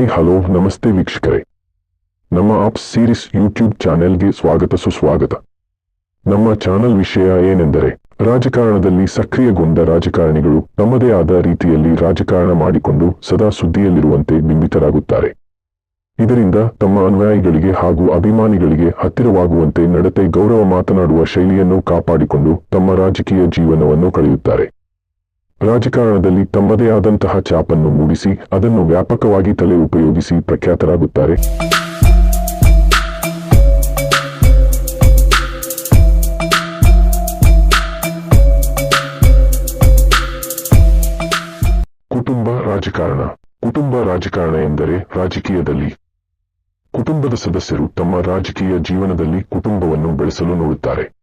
Hi hello, ನಮಸ್ತೆ ವೀಕ್ಷಕರೇ. ನಮ್ಮ ಆಪ್ ಸೀರೀಸ್ ಯೂಟ್ಯೂಬ್ ಚಾನೆಲ್ಗೆ ಸ್ವಾಗತ ಸುಸ್ವಾಗತ. ನಮ್ಮ ಚಾನೆಲ್ ವಿಷಯ ಏನೆಂದರೆ, ರಾಜಕಾರಣದಲ್ಲಿ ಸಕ್ರಿಯಗೊಂಡ ರಾಜಕಾರಣಿಗಳು ತಮ್ಮದೇ ಆದ ರೀತಿಯಲ್ಲಿ ರಾಜಕಾರಣ ಮಾಡಿಕೊಂಡು ಸದಾ ಸುದ್ದಿಯಲ್ಲಿರುವಂತೆ ಬಿಂಬಿತರಾಗುತ್ತಾರೆ. ಇದರಿಂದ ತಮ್ಮ ಅನುಯಾಯಿಗಳಿಗೆ ಹಾಗೂ ಅಭಿಮಾನಿಗಳಿಗೆ ಹತ್ತಿರವಾಗುವಂತೆ ನಡತೆ ಗೌರವ ಮಾತನಾಡುವ ಶೈಲಿಯನ್ನು ಕಾಪಾಡಿಕೊಂಡು ತಮ್ಮ ರಾಜಕೀಯ ಜೀವನವನ್ನು ಕಳೆಯುತ್ತಾರೆ. ರಾಜಕಾರಣದಲ್ಲಿ ತಮ್ಮದೇ ಆದಂತಹ ಚಾಪನ್ನು ಮೂಡಿಸಿ ಅದನ್ನು ವ್ಯಾಪಕವಾಗಿ ತಲೆ ಉಪಯೋಗಿಸಿ ಪ್ರಖ್ಯಾತರಾಗುತ್ತಾರೆ. ಕುಟುಂಬ ರಾಜಕಾರಣ. ಕುಟುಂಬ ರಾಜಕಾರಣ ಎಂದರೆ ರಾಜಕೀಯದಲ್ಲಿ. ಕುಟುಂಬದ ಸದಸ್ಯರು ತಮ್ಮ ರಾಜಕೀಯ ಜೀವನದಲ್ಲಿ ಕುಟುಂಬವನ್ನು ಬೆಳೆಸಲು ನೋಡುತ್ತಾರೆ.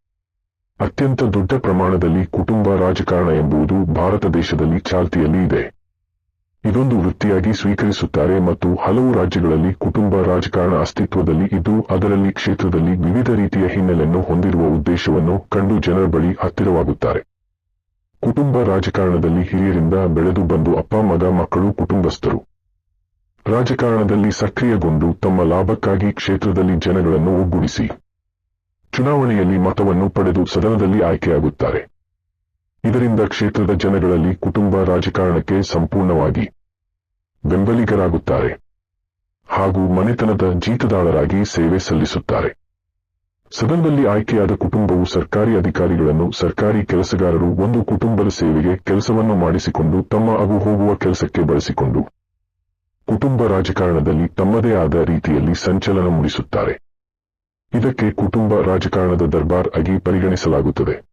ಅತ್ಯಂತ ದೊಡ್ಡ ಪ್ರಮಾಣದಲ್ಲಿ ಕುಟುಂಬ ರಾಜಕಾರಣ ಎಂಬುದು ಭಾರತ ದೇಶದಲ್ಲಿ ಚಾಲ್ತಿಯಲ್ಲಿ ಇದೆ. ಇದೊಂದು ವೃತ್ತಿಯಾಗಿ ಸ್ವೀಕರಿಸುತ್ತಾರೆ ಮತ್ತು ಹಲವು ರಾಜ್ಯಗಳಲ್ಲಿ ಕುಟುಂಬ ರಾಜಕಾರಣ ಅಸ್ತಿತ್ವದಲ್ಲಿ ಇದ್ದು, ಅದರಲ್ಲಿ ಕ್ಷೇತ್ರದಲ್ಲಿ ವಿವಿಧ ರೀತಿಯ ಹಿನ್ನೆಲೆಯನ್ನು ಹೊಂದಿರುವ ಉದ್ದೇಶವನ್ನು ಕಂಡು ಜನರ ಬಳಿ ಹತ್ತಿರವಾಗುತ್ತಾರೆ. ಕುಟುಂಬ ರಾಜಕಾರಣದಲ್ಲಿ ಹಿರಿಯರಿಂದ ಬೆಳೆದು ಬಂದು ಅಪ್ಪ, ಮಗ, ಮಕ್ಕಳು, ಕುಟುಂಬಸ್ಥರು. ರಾಜಕಾರಣದಲ್ಲಿ ಸಕ್ರಿಯಗೊಂಡು ತಮ್ಮ ಲಾಭಕ್ಕಾಗಿ ಕ್ಷೇತ್ರದಲ್ಲಿ ಜನಗಳನ್ನು ಒಗ್ಗೂಡಿಸಿ. ಚುನಾವಣೆಯಲ್ಲಿ ಮತವನ್ನು ಪಡೆದು ಸದನದಲ್ಲಿ ಆಯ್ಕೆಯಾಗುತ್ತಾರೆ. ಇದರಿಂದ ಕ್ಷೇತ್ರದ ಜನಗಳಲ್ಲಿ ಕುಟುಂಬ ರಾಜಕಾರಣಕ್ಕೆ ಸಂಪೂರ್ಣವಾಗಿ ಬೆಂಬಲಿಗರಾಗುತ್ತಾರೆ. ಹಾಗೂ ಮನೆತನದ ಜೀತದಾಳರಾಗಿ ಸೇವೆ ಸಲ್ಲಿಸುತ್ತಾರೆ. ಸದನದಲ್ಲಿ ಆಯ್ಕೆಯಾದ ಕುಟುಂಬವು ಸರ್ಕಾರಿ ಅಧಿಕಾರಿಗಳನ್ನು ಸರ್ಕಾರಿ ಕೆಲಸಗಾರರು ಒಂದು ಕುಟುಂಬದ ಸೇವೆಗೆ ಕೆಲಸವನ್ನು ಮಾಡಿಸಿಕೊಂಡು ತಮ್ಮ ಅಗು ಹೋಗುವ ಕೆಲಸಕ್ಕೆ ಬಳಸಿಕೊಂಡು ಕುಟುಂಬ ರಾಜಕಾರಣದಲ್ಲಿ ತಮ್ಮದೇ ಆದ ರೀತಿಯಲ್ಲಿ ಸಂಚಲನ ಮೂಡಿಸುತ್ತಾರೆ. ಇದಕ್ಕೆ ಕುಟುಂಬ ರಾಜಕಾರಣದ ದರ್ಬಾರ್ ಆಗಿ ಪರಿಗಣಿಸಲಾಗುತ್ತದೆ.